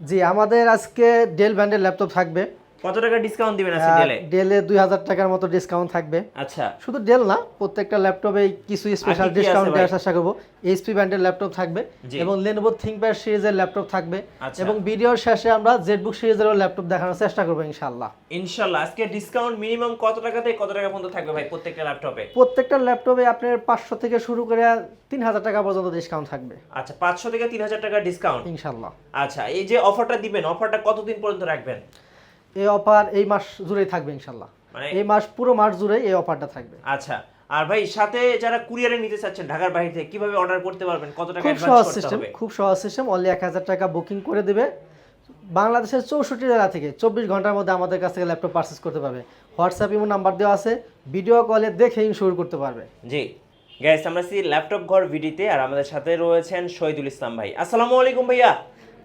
জি আমাদের আজকে ডেল ব্র্যান্ডের ল্যাপটপ থাকবে। কত টাকা ডিসকাউন্ট দিবেন আজকে ডেলে ডেলে দুই হাজার টাকার মতো ডিসকাউন্ট থাকবে। আচ্ছা। শুধু ডেল না প্রত্যেকটা ল্যাপটপে কিছু স্পেশাল ডিসকাউন্ট দেওয়ার চেষ্টা করব। এইচপি ব্র্যান্ডের ল্যাপটপ থাকবে এবং লেনোভো থিংকপ্যাড সিরিজের ল্যাপটপ থাকবে আচ্ছা। এবং ভিডিওর শেষে আমরা জেটবুক সিরিজেরও ল্যাপটপ দেখানোর চেষ্টা করব ইনশাল্লাহ ইনশাল্লাহ আজকে ডিসকাউন্ট মিনিমাম কত টাকা থেকে কত টাকা পর্যন্ত থাকবে ভাই প্রত্যেকটা ল্যাপটপে প্রত্যেকটা ল্যাপটপে আপনার পাঁচশো থেকে শুরু করে তিন হাজার টাকা পর্যন্ত ডিসকাউন্ট থাকবে। আচ্ছা পাঁচশো থেকে তিন হাজার টাকা ডিসকাউন্ট ইনশাল্লাহ আচ্ছা এই যে অফারটা দিবেন অফারটা কতদিন পর্যন্ত রাখবেন? এই অফার এই মাস জুড়েই থাকবে ইনশাল্লাহ মানে এই মাস পুরো মাস জুড়েই এই অফারটা থাকবে। আচ্ছা আর ভাই সাথে যারা কুরিয়ারে নিতে চাচ্ছেন ঢাকার বাইরে থেকে কীভাবে অর্ডার করতে পারবেন? কত টাকা খুব অ্যাডভান্স সহজ করতে সিস্টেম হবে? খুব সহজ সিস্টেম অনলি এক হাজার টাকা বুকিং করে দেবে। বাংলাদেশের চৌষট্টি জেলা থেকে চব্বিশ ঘণ্টার মধ্যে আমাদের কাছ থেকে ল্যাপটপ পারচেস করতে পারবে। হোয়াটসঅ্যাপ ইমো নাম্বার দেওয়া আছে ভিডিও কলে দেখে ইনশোর করতে পারবে। জি। গ্যাস আমরা আছি ল্যাপটপ ঘর ভিডিতে আর আমাদের সাথে রয়েছেন শহীদুল ইসলাম ভাই। আসসালামু আলাইকুম ভাইয়া।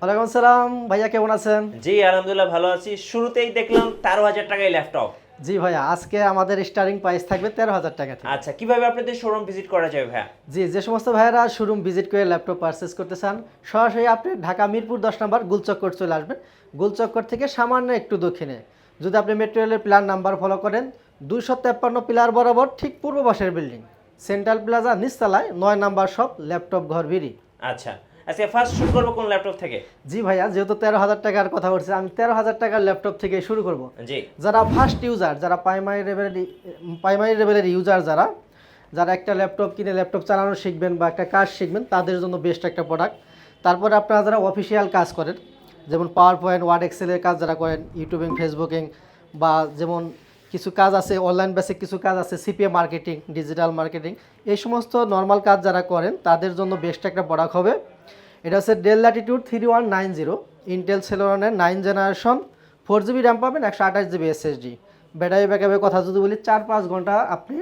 ওয়ালাইকুম আসসালাম। ভাইয়া কেমন আছেন? জি আলহামদুলিল্লাহ ভালো আছি। শুরুতেই দেখলাম তেরো হাজার টাকায় ল্যাপটপ। জি ভাইয়া আজকে আমাদের স্টার্টিং প্রাইস থাকবে তেরো হাজার টাকা আচ্ছা কীভাবে আপনাদের শোরুম ভিজিট করা যাবে ভাইয়া? জি যে সমস্ত ভাইয়েরা শোরুম ভিজিট করে ল্যাপটপ পারচেস করতে চান সরাসরি আপনি ঢাকা মিরপুর দশ নম্বর গুলচক্কর চলে আসবেন। গুলচক্কর থেকে সামান্য একটু দক্ষিণে। যদি আপনি মেট্রো রেলের প্ল্যান নাম্বার ফলো করেন দুইশো তেপ্পান্ন পিলার বরাবর ঠিক পূর্ব পাশের বিল্ডিং সেন্ট্রাল প্লাজা নিচতলায় নয় নাম্বার শপ ল্যাপটপ ঘর ভিড়ি। আচ্ছা আজকে ফার্স্ট শুরু করব কোন ল্যাপটপ থেকে? জি ভাইয়া যেহেতু তেরো হাজার টাকার কথা বলছি আমি তেরো হাজার টাকার ল্যাপটপ থেকে শুরু করব। জি। যারা ফার্স্ট ইউজার যারা প্রাইমারি লেভেলের প্রাইমারি লেভেলের ইউজার যারা যারা একটা ল্যাপটপ কিনে ল্যাপটপ চালানো শিখবেন বা একটা কাজ শিখবেন তাদের জন্য বেস্ট একটা প্রোডাক্ট তারপরে আপনারা যারা অফিসিয়াল কাজ করেন যেমন পাওয়ার পয়েন্ট ওয়ার্ড এক্সেলের কাজ যারা করেন ইউটিউবিং ফেসবুকিং বা যেমন কিছু কাজ আছে অনলাইন বেসিক কিছু কাজ আছে সিপিএ মার্কেটিং ডিজিটাল মার্কেটিং এই সমস্ত নর্মাল কাজ যারা করেন তাদের জন্য বেস্ট একটা প্রোডাক্ট হবে। এটা হচ্ছে Dell Latitude three one nine zero Intel সেলোরনের nine generation four GB RAM পাবেন একশো আঠাশ জিবি এসএসডি ব্যাটারি ব্যাকআপের কথা যদি বলি চার পাঁচ ঘণ্টা আপনি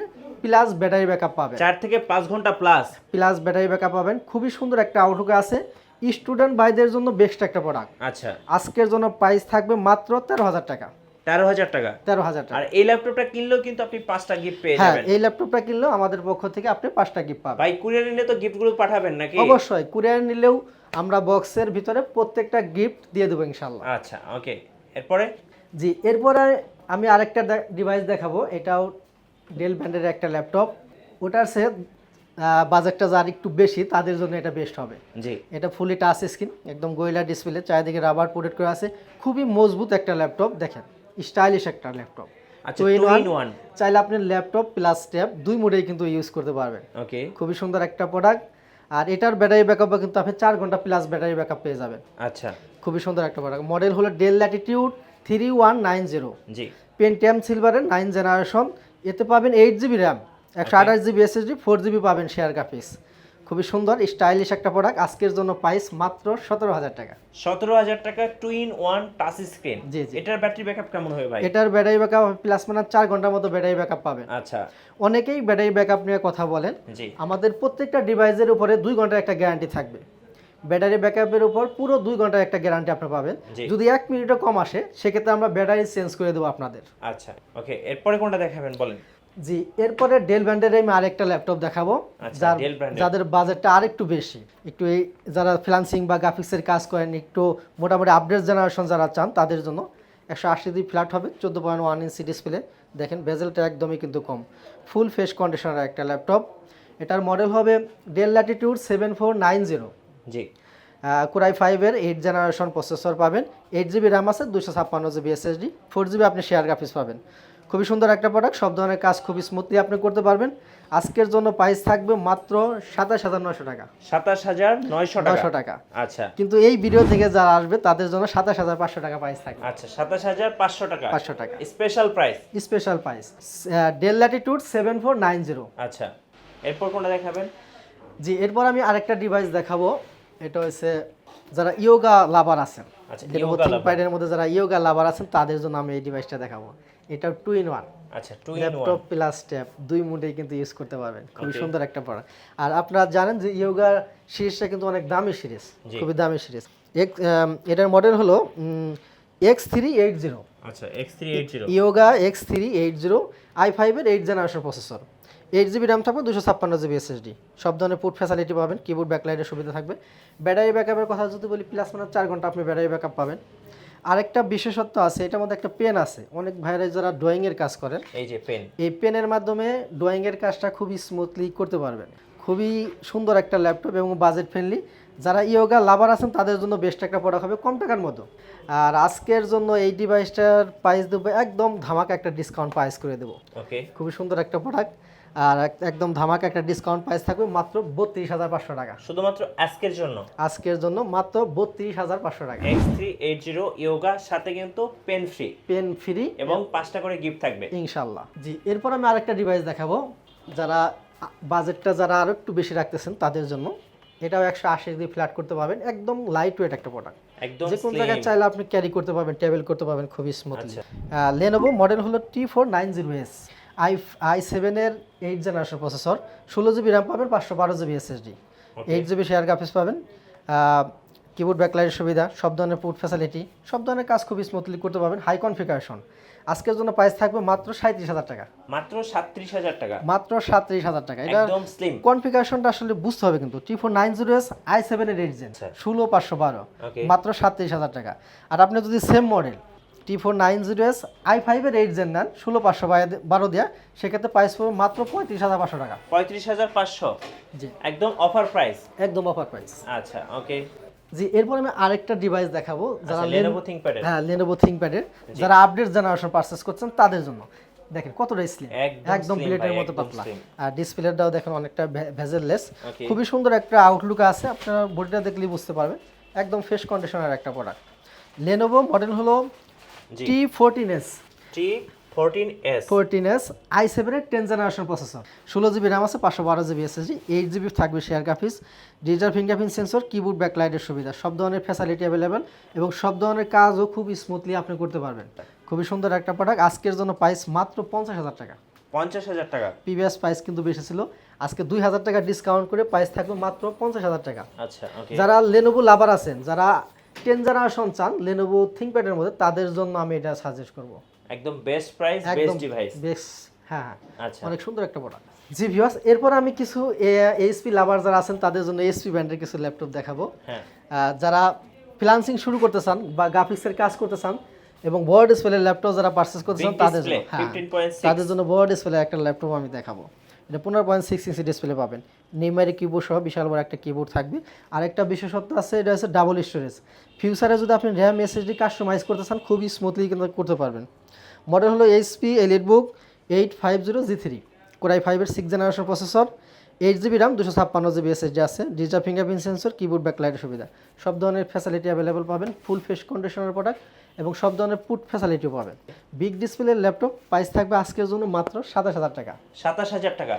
প্লাস ব্যাটারি ব্যাকআপ পাবেন। চার থেকে পাঁচ ঘণ্টা প্লাস প্লাস ব্যাটারি ব্যাকআপ পাবেন। খুবই সুন্দর একটা আউটলুকে আছে। স্টুডেন্ট ভাইদের জন্য বেস্ট একটা প্রোডাক্ট আচ্ছা। আজকের জন্য প্রাইস থাকবে মাত্র তেরো হাজার টাকা। তেরো হাজার টাকা। তেরো হাজার টাকা। আর এই ল্যাপটপটা কিনলেও কিন্তু আপনি পাঁচটা গিফট পেয়ে হ্যাঁ যাবেন। এই ল্যাপটপটা কিনলেও আমাদের পক্ষ থেকে আপনি পাঁচটা গিফট পাবেন। ভাই কুরিয়ার নিলে তো গিফটগুলো পাঠাবেন নাকি? অবশ্যই কুরিয়ার নিলেও আমরা বক্সের ভিতরে প্রত্যেকটা গিফট দিয়ে দেবো ইনশাল্লাহ আচ্ছা ওকে এরপরে? জি এরপরে আমি আরেকটা ডিভাইস দেখাবো এটাও ডেল ব্র্যান্ডের একটা ল্যাপটপ। ওটার সে বাজেটটা যার একটু বেশি তাদের জন্য এটা বেস্ট হবে। জি। এটা ফুলি টাচ স্ক্রিন একদম গোয়েলা ডিসপ্লে চারিদিকে রাবার প্রোটেক্ট করে আছে। খুবই মজবুত একটা ল্যাপটপ দেখেন। স্টাইলিশ একটা ল্যাপটপ আচ্ছা চাইলে আপনি ল্যাপটপ প্লাস ট্যাব দুই মোডেই কিন্তু ইউজ করতে পারবেন। ওকে খুবই সুন্দর একটা প্রোডাক্ট আর এটার ব্যাটারি ব্যাকআপও কিন্তু আপনি চার ঘণ্টা প্লাস ব্যাটারি ব্যাকআপ পেয়ে যাবেন। আচ্ছা। খুবই সুন্দর একটা প্রোডাক্ট মডেল হলো Dell Latitude three one nine zero G. Pentium সিলভারের নাইন জেনারেশন এতে পাবেন এইট জিবি র্যাম একশো আঠাশ জিবি এসএসডি ফোর জিবি পাবেন শেয়ার গ্রাফিক্স খুবই সুন্দর স্টাইলিশ একটা প্রোডাক্ট আজকের জন্য প্রাইস মাত্র সতেরো হাজার টাকা। সতেরো হাজার টাকা two in one touch screen জি, জি। এটার ব্যাটারি ব্যাকআপ কেমন হবে ভাই? এটার ব্যাটারি ব্যাকআপ প্লাস মানে চার ঘণ্টার মতো ব্যাটারি ব্যাকআপ পাবেন। আচ্ছা। অনেকেই ব্যাটারি ব্যাকআপ নিয়ে কথা বলেন। জি। আমাদের প্রত্যেকটা ডিভাইসের উপরে দুই ঘণ্টার একটা গ্যারান্টি থাকবে। ব্যাটারি ব্যাকআপের উপর পুরো দুই ঘণ্টার একটা গ্যারান্টি আপনি পাবেন। যদি এক মিনিটও কম আসে সেক্ষেত্রে আমরা ব্যাটারি চেঞ্জ করে দেবো আপনাদের। আচ্ছা ওকে এরপরে কোনটা দেখাবেন বলেন। জি এরপরে ডেল ব্র্যান্ডের আমি আরেকটা ল্যাপটপ দেখাবো আচ্ছা, যার। যাদের বাজেটটা আরেকটু বেশি। একটু এই যারা ফ্রিলান্সিং বা গ্রাফিক্সের কাজ করেন একটু মোটামুটি আপডেট জেনারেশন যারা চান তাদের জন্য একশো আশি জি ফ্ল্যাট হবে চোদ্দ পয়েন্ট ওয়ান ইঞ্চি ডিসপ্লে দেখেন বেজেলটা একদমই কিন্তু কম। ফুল ফেস কন্ডিশনার একটা ল্যাপটপ এটার মডেল হবে Dell Latitude seven four nine zero জি। কুরাই ফাইভের এইট জেনারেশন প্রসেসর পাবেন। এইট জিবি র্যাম আছে দুশো ছাপ্পান্ন জিবি এসএসডি ফোর জিবি আপনি শেয়ার গ্রাফিক্স পাবেন। খুবই সুন্দর একটা প্রোডাক্ট সব ধরনের কাজ খুবই স্মুথলি আপনি করতে পারবেন। আজকের জন্য প্রাইস থাকবে মাত্র সাতাশ হাজার নশো টাকা। সাতাশ হাজার নয়শো টাকা? নশো টাকা। আচ্ছা। কিন্তু এই ভিডিও থেকে যারা আসবে তাদের জন্য সাতাশ হাজার পাঁচশো টাকা প্রাইস থাকবে। আচ্ছা সাতাশ হাজার পাঁচশো টাকা। পাঁচশো টাকা। Special price special price Dell Latitude seven four nine zero আচ্ছা। এরপর কোনটা দেখাবেন? জি এরপর আমি আরেকটা ডিভাইস দেখাবো। এটা হচ্ছে যারা ইয়োগা লাভার আছেন আচ্ছা, ThinkPad এর মধ্যে যারা ইয়োগা লাভার আছেন তাদের জন্য আমি এই ডিভাইসটা দেখাবো। এটা টু ইন ওয়ান আচ্ছা two in one laptop plus tab দুই মুডেই কিন্তু ইউজ করতে পারবেন। খুবই সুন্দর একটা প্রোডাক্ট আর আপনারা জানেন যে ইয়োগা সিরিজটা কিন্তু অনেক দামি সিরিজ খুবই দামি সিরিজ এক এটার মডেল হলো এক্স থ্রি এইট জিরো আচ্ছা X three eight zero Yoga X three eight zero I ফাইভের eight generation processor eight GB RAM থাকবে দুশো ছাপ্পান্ন জিবি এসএসডি সব ধরনের পুট ফ্যাসিলিটি পাবেন কিবোর্ড ব্যাকলাইটের সুবিধা থাকবে। ব্যাটারি ব্যাকআপের কথা যদি বলি প্লাস মানে চার ঘণ্টা আপনি ব্যাটারি ব্যাকআপ পাবেন। আরেকটা বিশেষত্ব আছে এটার মধ্যে একটা পেন আছে। অনেক ভাইরা যারা ড্রয়িংয়ের কাজ করেন এই যে পেন এই পেনের মাধ্যমে ড্রয়িংয়ের কাজটা খুবই স্মুথলি করতে পারবেন। খুবই সুন্দর একটা ল্যাপটপ এবং বাজেট ফ্রেন্ডলি যারা ইয়োগা লাভার আছেন তাদের জন্য বেস্ট একটা প্রোডাক্ট হবে কম টাকার মতো। আর আজকের জন্য এই ডিভাইসটার প্রাইস দেবো একদম ধামাকা একটা ডিসকাউন্ট প্রাইস করে দেবো। ওকে খুবই সুন্দর একটা প্রোডাক্ট আর এক- একদম ধামাকা একটা ডিসকাউন্ট প্রাইস থাকবে মাত্র বত্রিশ হাজার পাঁচশো টাকা। শুধুমাত্র আজকের জন্য? আজকের জন্য মাত্র বত্রিশ হাজার পাঁচশো টাকা। X three eight zero Yoga সাথে কিন্তু পেন ফ্রি পেন ফ্রি এবং পাঁচটা করে গিফট থাকবে। ইনশাল্লাহ। জি এরপর আমি আরেকটা ডিভাইস দেখাবো। যারা বাজেটটা যারা আরও একটু বেশি রাখতেছেন তাদের জন্য এটাও একশো আশি দিয়ে ফ্ল্যাট করতে পারবেন। একদম লাইট ওয়েট একটা প্রোডাক্ট একদম যে কোন জায়গায় চাইলে আপনি ক্যারি করতে পারবেন টেবিল করতে পারবেন খুবই স্মুথলি। লেনোভো মডেল হলো T four nine zero S I I সেভেনের এইট জেনারেশন প্রসেসর ষোলো জিবি র্যাম পাবেন পাঁচশো বারো GB SSD eight GB share graphics পাবেন কিবোর্ড ব্যাকলাইটের সুবিধা সব ধরনের পুট ফ্যাসিলিটি সব ধরনের কাজ খুবই স্মুথলি করতে পারবেন হাই কনফিগারেশন আজকের জন্য প্রাইস থাকবে মাত্র সাঁত্রিশ হাজার টাকা। মাত্র সাতত্রিশ হাজার টাকা। মাত্র সাঁত্রিশ হাজার টাকা। এটা স্লিম কনফিগারেশনটা আসলে বুঝতে হবে কিন্তু T four nine zero S I সেভেনের এইট জেন। ষোলো পাঁচশো বারো। মাত্র সাতত্রিশ হাজার টাকা। আর আপনি যদি same model T four nine zero S I ফাইভের এইট জেন নেন ষোলো পাঁচশো বারো দেওয়া সেক্ষেত্রে প্রাইস পড়বে মাত্র পঁয়ত্রিশ হাজার পাঁচশো টাকা। পঁয়ত্রিশ হাজার পাঁচশো? জি। একদম অফার প্রাইস একদম অফার প্রাইস আচ্ছা ওকে জি এরপর আমি আরেকটা ডিভাইস দেখাবো যারা আচ্ছা লেনোভো থিংকপ্যাডের হ্যাঁ লেনোভো থিংপ্যাডের যারা আপডেট জেনারেশন পারচেস করছেন তাদের জন্য। দেখেন কতটা স্লিম একদম প্লেটের মতো পাতলা। আর ডিসপ্লেটাও দেখেন অনেকটা ভেজেললেস। খুবই সুন্দর একটা আউটলুক আছে আপনারা বডিটা দেখলেই বুঝতে পারবেন। একদম ফ্রেশ কন্ডিশনের একটা প্রোডাক্ট লেনোভো মডেল হলো T fourteen S T fourteen S I সেভেনের টেন জেনারেশন প্রসেসর ষোলো জিবি র্যাম আছে পাঁচশো বারো জিবি এসএসডি এইট জিবি থাকবে share graphics digital fingerprint sensor keyboard ব্যাকলাইটের সুবিধা সব ধরনের ফ্যাসিলিটি অ্যাভেলেবেল এবং সব ধরনের কাজও খুব স্মুথলি আপনি করতে পারবেন। খুবই সুন্দর একটা প্রোডাক্ট আজকের জন্য প্রাইস মাত্র পঞ্চাশ হাজার টাকা। পঞ্চাশ হাজার টাকা। প্রিভিয়াস প্রাইস কিন্তু বেশি ছিল আজকে দুই হাজার টাকা ডিসকাউন্ট করে প্রাইস থাকবে মাত্র পঞ্চাশ হাজার টাকা। আচ্ছা ওকে যারা লেনোভো লাভার আছেন যারা টেন জেনারেশন চান লেনোভো থিঙ্কপ্যাডের মধ্যে তাদের জন্য আমি এটা সাজেস্ট করব। একদম বেস্ট প্রাইস বেস্ট ডিভাইস বেশ হ্যাঁ আচ্ছা। অনেক সুন্দর একটা প্রোডাক্ট জি ভিউয়ার্স এরপর আমি কিছু এইচপি লাভার যারা আছেন তাদের জন্য এইচপি ব্র্যান্ডের কিছু ল্যাপটপ দেখাবো। হ্যাঁ। যারা ফ্রিলান্সিং শুরু করতে চান বা গ্রাফিক্সের কাজ করতে চান এবং বড় ডিসপ্লে ল্যাপটপ যারা পারচেস করতে চান তাদের জন্য হ্যাঁ তাদের জন্য বড় ডিসপ্লে একটা ল্যাপটপ আমি দেখাবো। এটা পনেরো পয়েন্ট সিক্স ইঞ্চি ডিসপ্লে পাবেন। নেইমারি কিবোর্ড সহ বিশাল বড় একটা কিবোর্ড থাকবে। আর একটা বিশেষত্ব আছে, এটা হচ্ছে ডাবল স্টোরেজ ফিউচারে যদি আপনি র্যাম এসএসডি কাস্টমাইজ করতে চান, খুবই স্মুথলি কিন্তু করতে পারবেন। মডেল হলো HP EliteBook eight five zero G three core i ফাইভের six generation processor eight GB RAM দুশো ছাপ্পান্ন জিবি এসএসডি আছে ডিজিটাল ফিঙ্গারপ্রিন্ট সেন্সর কিবোর্ড ব্যাকলাইটের সুবিধা। সব ধরনের ফ্যাসিলিটি অ্যাভেলেবল পাবেন ফুল ফেস কন্ডিশনের প্রোডাক্ট এবং সব ধরনের পুট ফ্যাসিলিটিও পাবেন। বিগ ডিসপ্লের ল্যাপটপ প্রাইস থাকবে আজকের জন্য মাত্র সাতাশ হাজার টাকা। সাতাশ হাজার টাকা।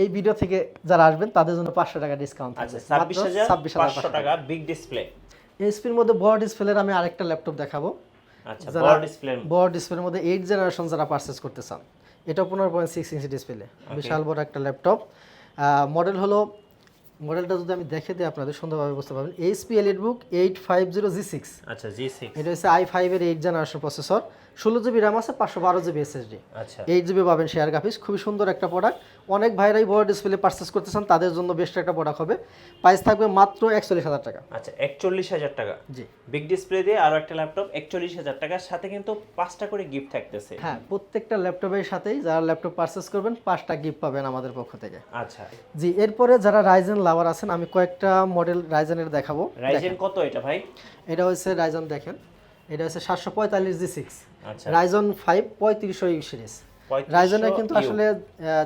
এই ভিডিও থেকে যারা আসবেন তাদের জন্য পাঁচশো টাকা ডিসকাউন্ট আচ্ছা ছাব্বিশ হাজার টাকা। বিগ ডিসপ্লে এইচপির মধ্যে বড় ডিসপ্লের আমি আরেকটা ল্যাপটপ দেখাবো। আচ্ছা যারা- ডিসপ্লে বড় ডিসপ্লের মধ্যে এইট জেনারেশন যারা পারচেস করতে চান এটা পনেরো পয়েন্ট সিক্স ইঞ্চি ডিসপ্লে বিশাল বড় একটা ল্যাপটপ মডেল হলো মডেলটা যদি আমি দেখে দিই আপনাদের সুন্দরভাবে বুঝতে পারবেন। HP EliteBook eight five zero G six আচ্ছা জি সিক্স এটা হচ্ছে আই ফাইভের এইট জেনারেশন প্রসেসর ষোলো জিবি র্যাম আছে পাঁচশো বারো জিবি এসএসডি আচ্ছা। এইট জিবি পাবেন শেয়ার গ্রাফিক্স খুবই সুন্দর একটা প্রোডাক্ট অনেক ভাইরাই বড় ডিসপ্লে পারচেস করতে চান তাদের জন্য বেস্ট একটা প্রোডাক্ট হবে। প্রাইস থাকবে মাত্র একচল্লিশ হাজার টাকা। আচ্ছা একচল্লিশ হাজার টাকা। জি। বিগ ডিসপ্লে দিয়ে আরও একটা ল্যাপটপ একচল্লিশ হাজার টাকার সাথে কিন্তু পাঁচটা করে গিফট থাকতেছে। হ্যাঁ প্রত্যেকটা ল্যাপটপের সাথেই যারা ল্যাপটপ পারচেস করবেন পাঁচটা গিফট পাবেন আমাদের পক্ষ থেকে। আচ্ছা। জি এরপরে যারা রাইজেন লাভার আছেন আমি কয়েকটা মডেল রাইজেনের দেখাবো। রাইজেন কত এটা ভাই? এটা হচ্ছে রাইজেন দেখেন। এটা হচ্ছে সাতশো পঁয়তাল্লিশ জি সিক্স রাইজন ফাইভ পঁয়ত্রিশশো ইউ সিরিজ 3500 রাইজনের কিন্তু আসলে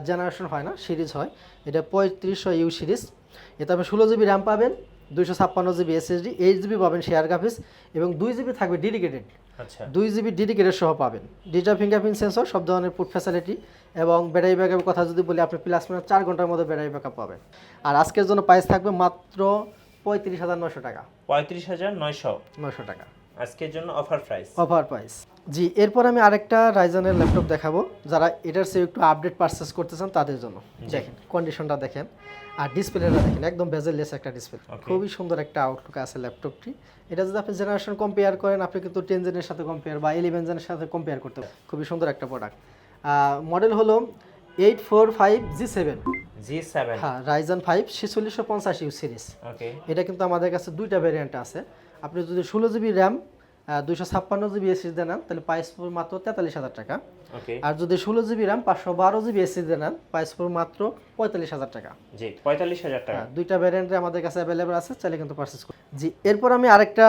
জেনারেশন হয় না সিরিজ হয়। এটা পঁয়ত্রিশশো ইউ সিরিজ এতে আপনি ষোলো জিবি র্যাম পাবেন দুইশো ছাপ্পান্ন জিবি এসএসডি এইট জিবি পাবেন শেয়ার গ্রাফিক্স এবং দুই জিবি থাকবে ডেডিকেটেড আচ্ছা। দুই জিবি ডেডিকেটেড সহ পাবেন। ডিজিটাল ফিঙ্গারপ্রিন্ট সেন্সর সব ধরনের পুট ফ্যাসিলিটি এবং ব্যাটারি ব্যাকআপের কথা যদি বলি আপনি প্লাস মাইনাস চার ঘণ্টার মধ্যে ব্যাটারি ব্যাকআপ পাবেন। আর আজকের জন্য প্রাইস থাকবে মাত্র পঁয়ত্রিশ হাজার নয়শো টাকা। পঁয়ত্রিশ হাজার নয়শো। নয়শো টাকা। আজকের জন্য অফার প্রাইস অফার প্রাইস জি এরপর আমি আরেকটা রাইজনের ল্যাপটপ দেখাবো যারা এটার চেয়ে একটু আপডেট পারচেস করতে চান তাদের জন্য। দেখেন কন্ডিশনটা দেখেন আর ডিসপ্লেটা দেখেন একদম বেজেললেস একটা ডিসপ্লে খুবই সুন্দর একটা আউটলুক আছে ল্যাপটপটি এটা যদি আপনি জেনারেশন কম্পেয়ার করেন আপনি কিন্তু টেন জেনের সাথে কম্পেয়ার বা ইলেভেন জেনের সাথে কম্পেয়ার করতে পারেন। খুবই সুন্দর একটা প্রোডাক্ট মডেল হলো eight four five G seven G seven হ্যাঁ রাইজন ফাইভ ছেচল্লিশশো পঞ্চাশ ইউ সিরিজ ওকে এটা কিন্তু আমাদের কাছে দুইটা ভ্যারিয়েন্ট আছে। আপনি যদি ষোলো জিবি র্যাম দুইশো ছাপ্পান্ন জিবি এসএসডি নেন তাহলে প্রাইস পড়বে মাত্র তেতাল্লিশ হাজার টাকা। আর যদি ষোলো জিবি র্যাম পাঁচশো বারো জিবি এসএসডি নেন প্রাইস পড়বে মাত্র পঁয়তাল্লিশ হাজার টাকা। জি পঁয়তাল্লিশ হাজার টাকা। হ্যাঁ, দুইটা ভ্যারিয়েন্টে আমাদের কাছে অ্যাভেলেবল আছে চাইলে কিন্তু পারচেস করুন জি এরপর আমি আরেকটা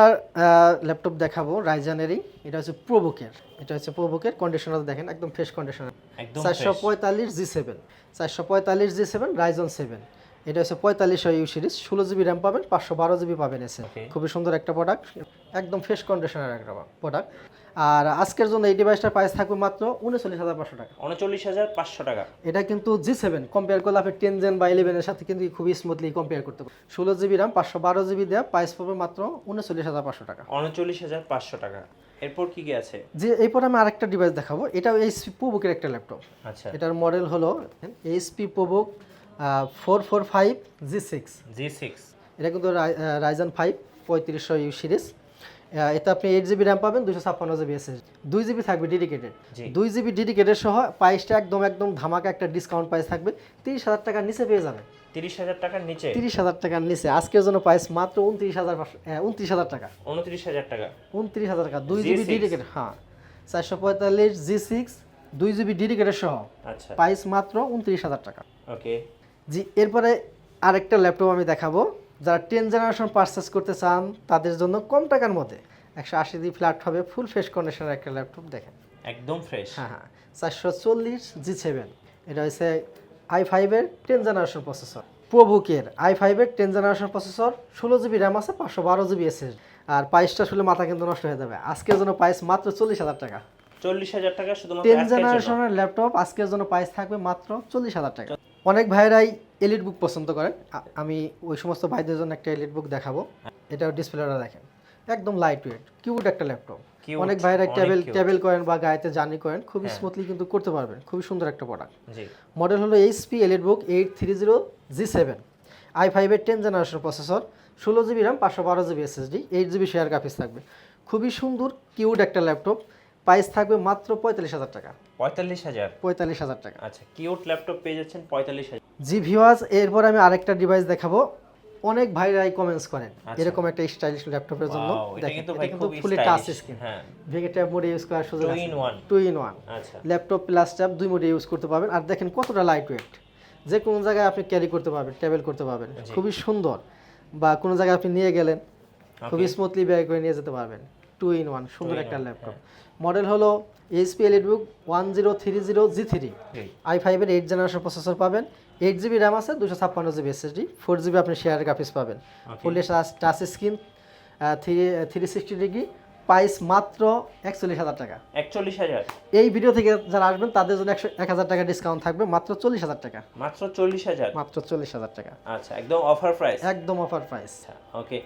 ল্যাপটপ দেখাবো রাইজানেরই এটা হচ্ছে প্রোবুকের এটা হচ্ছে প্রোবুকের কন্ডিশনার দেখেন একদম ফ্রেশ কন্ডিশনার চারশো পঁয়তাল্লিশ জি সেভেন। চারশো পঁয়তাল্লিশ জি সেভেন রাইজন সেভেন এটা হচ্ছে পঁয়তাল্লিশ ইউ সিরিজ ষোলো জিবি র্যাম পাবেন পাঁচশো বারো জিবি পাবেন এসে খুবই সুন্দর একটা প্রোডাক্ট একদম ফ্রেশ কন্ডিশনার একটা প্রোডাক্ট আর আজকের জন্য এই ডিভাইসটার প্রাইস থাকবে মাত্র উনচল্লিশ হাজার পাঁচশো টাকা। উনচল্লিশ হাজার পাঁচশো টাকা। এটা কিন্তু জি সেভেন কম্পেয়ার করলে আপনি টেন জেন বা ইলেভেনের সাথে কিন্তু খুবই স্মুথলি কম্পেয়ার করতে পারেন ষোলো জিবি র্যাম পাঁচশো বারো জিবি দেওয়া প্রাইস পড়বে মাত্র উনচল্লিশ হাজার পাঁচশো টাকা। উনচল্লিশ হাজার পাঁচশো টাকা। এরপর কি কি আছে? যে এরপর আমি আরেকটা ডিভাইস দেখাবো। এটাও এইচপি পোবুকের একটা ল্যাপটপ আচ্ছা। এটার মডেল হলো HP ProBook four four five G six G six এটা কিন্তু রাইজান ফাইভ পঁয়ত্রিশশো ইউ সিরিজ। এতে আপনি এইট জিবি র্যাম পাবেন দুশো ছাপ্পান্ন জিবি এসএস দুই জিবি থাকবে ডেডিকেটেড দুই জিবি ডেডিকেটেড সহ প্রাইসটা একদম একদম ধামাকা একটা ডিসকাউন্ট প্রাইস থাকবে। তিরিশ হাজার টাকার নিচে পেয়ে যাবেন। তিরিশ হাজার টাকার নিচে? তিরিশ হাজার টাকার নিচে। আজকের জন্য প্রাইস মাত্র উনত্রিশ হাজার উনত্রিশ হাজার টাকা। উনত্রিশ হাজার টাকা। উনত্রিশ হাজার টাকা দুই জিবি ডেডিকেটেড হ্যাঁ। চারশো পঁয়তাল্লিশ জি সিক্স দুই জিবি ডেডিকেটেড সহ। আচ্ছা। প্রাইস মাত্র উনত্রিশ হাজার টাকা। ওকে জি এরপরে আরেকটা ল্যাপটপ আমি দেখাবো। যারা টেন জেনারেশন পারচেস করতে চান তাদের জন্য কম টাকার মধ্যে একশো আশি জি ফ্ল্যাট হবে ফুল ফ্রেশ কন্ডিশনের একটা ল্যাপটপ দেখেন। একদম ফ্রেশ হ্যাঁ হ্যাঁ চারশো চল্লিশ জি সেভেন এটা হচ্ছে আই ফাইভের টেন জেনারেশন প্রসেসর প্রবুকের আই ফাইভের টেন জেনারেশন প্রসেসর ষোলো জিবি র্যাম আছে পাঁচশো বারো জিবি এসএস আর প্রাইসটা শুলে মাথা কিন্তু নষ্ট হয়ে যাবে। আজকের জন্য প্রাইস মাত্র চল্লিশ হাজার টাকা। চল্লিশ হাজার টাকা শুধুমাত্র টেন। জেনারেশনের ল্যাপটপ আজকের জন্য প্রাইস থাকবে মাত্র চল্লিশ হাজার টাকা। অনেক ভাইরাই এলিট বুক পছন্দ করেন আমি ওই সমস্ত ভাইদের জন্য একটা এলিট বুক দেখাবো। এটা ডিসপ্লেটা দেখেন। একদম লাইট ওয়েট কিউট একটা ল্যাপটপ অনেক ভাইরা টেবিল টেবিল করেন বা গায়েতে জার্নি করেন খুবই হ্যাঁ। স্মুথলি কিন্তু করতে পারবেন। খুবই সুন্দর একটা প্রোডাক্ট জি। মডেল হলো HP EliteBook eight three zero G seven I ফাইভের টেন জেনারেশন প্রসেসর ষোলো জিবি র্যাম পাঁচশো বারো GB SSD eight GB share graphics থাকবে। খুবই সুন্দর কিউট একটা ল্যাপটপ প্রাইস থাকবে মাত্র পঁয়তাল্লিশ হাজার টাকা। পঁয়তাল্লিশ হাজার? পঁয়তাল্লিশ হাজার টাকা। আচ্ছা কিউট ল্যাপটপ পেয়ে যাচ্ছেন? পঁয়তাল্লিশ হাজার। জি ভিওয়াজ এরপর আমি আরেকটা ডিভাইস দেখাবো। অনেক ভাইরাই কমেন্টস করেন আচ্ছা। এরকম একটা স্টাইলিশ ল্যাপটপের জন্য। দেখেন কিন্তু এটা কিন্তু ফুলি টাচ স্ক্রিন হ্যাঁ। ভেঙে ট্যাব মোডে ইউজ করার সুযোগ আছে। টু ইন ওয়ান আচ্ছা। ল্যাপটপ প্লাস ট্যাব দুই মোডে ইউজ করতে পারবেন। আর দেখেন কতটা লাইট ওয়েট যে কোনো জায়গায় আপনি ক্যারি করতে পারবেন ট্রাভেল করতে পারবেন। খুবই সুন্দর। বা কোনো জায়গায় আপনি নিয়ে গেলেন খুবই স্মুথলি ব্যাগ করে নিয়ে যেতে পারবেন। টু ইন ওয়ান সুন্দর একটা ল্যাপটপ মডেল হলো HP EliteBook one zero three zero G three I ফাইভের এইট জেনারেশন প্রসেসর পাবেন। এইট জিবি র্যাম আছে দুশো ছাপ্পান্ন জিবি এসএসডি ফোর জিবি আপনি শেয়ার গ্রাফিক্স পাবেন। Fully touch screen three three sixty degree price মাত্র একচল্লিশ হাজার টাকা। একচল্লিশ হাজার। এই ভিডিও থেকে যারা আসবেন তাদের জন্য একশো এক হাজার টাকা ডিসকাউন্ট থাকবে মাত্র চল্লিশ হাজার টাকা। মাত্র চল্লিশ হাজার। মাত্র চল্লিশ হাজার টাকা। আচ্ছা একদম অফার প্রাইস একদম অফার প্রাইস ওকে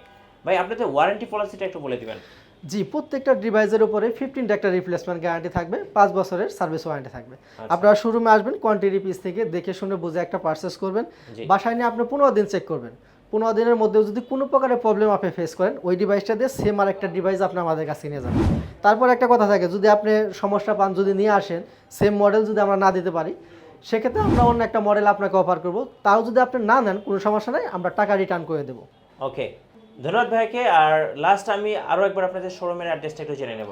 ভাই আপনাদের ওয়ারেন্টি পলিসিটা একটু বলে দিবেন। জি প্রত্যেকটা ডিভাইসের উপরে ফিফটিন একটা রিপ্লেসমেন্ট গ্যারান্টি থাকবে পাঁচ বছরের সার্ভিস ওয়ারেন্টি থাকবে। আপনারা শোরুমে আসবেন কোয়ান্টিটি পিস থেকে দেখে শুনে বুঝে একটা পারচেস করবেন। বাসায় নিয়ে আপনি পনেরো দিন চেক করবেন। পনেরো দিনের মধ্যেও যদি কোনো প্রকারের প্রবলেম আপনি ফেস করেন ওই ডিভাইসটা দিয়ে সেম আর একটা ডিভাইস আপনি আমাদের কাছে নিয়ে যাবেন। তারপর একটা কথা থাকে যদি আপনি সমস্যা পান যদি নিয়ে আসেন সেম মডেল যদি আমরা না দিতে পারি সেক্ষেত্রে আমরা অন্য একটা মডেল আপনাকে অফার করব। তাও যদি আপনি না নেন কোনো সমস্যা নাই আমরা টাকা রিটার্ন করে দেবো। ওকে ধন্যবাদ ভাইকে। আর লাস্ট আমি আরও একবার আপনাদের শোরুমের অ্যাড্রেসটা একটু জেনে নেব।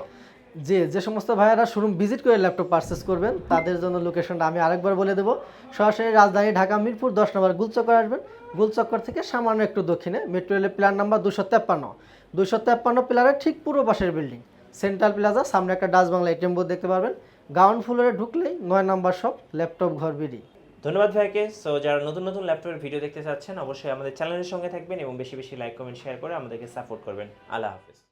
যে যে সমস্ত ভাইয়েরা শোরুম ভিজিট করে ল্যাপটপ পারচেস করবেন, তাদের জন্য লোকেশনটা আমি আরেকবার বলে দেবো। সরাসরি রাজধানী ঢাকা, মিরপুর, দশ নম্বর গুলচক্কর আসবেন। গুলচক্কর থেকে সামান্য একটু দক্ষিণে মেট্রো রেলের প্ল্যান নাম্বার দুশো তেপ্পান্ন। দুশো তেপ্পান্ন প্লারের ঠিক পূর্ব পাশের বিল্ডিং সেন্ট্রাল প্লাজা সামনে একটা ডাচ বাংলা এটিএম বোর্ড দেখতে পারবেন। গাউন ফ্লোরে ঢুকলেই নয় নাম্বার শপ ল্যাপটপ ঘর, বিড়ি। ধন্যবাদ ভাইকে। সো যারা নতুন নতুন ল্যাপটপের ভিডিও দেখতে চাচ্ছেন, অবশ্যই আমাদের চ্যানেলের সঙ্গে থাকবেন এবং বেশি বেশি লাইক কমেন্ট শেয়ার করে আমাদেরকে সাপোর্ট করবেন। আল্লাহ হাফিজ।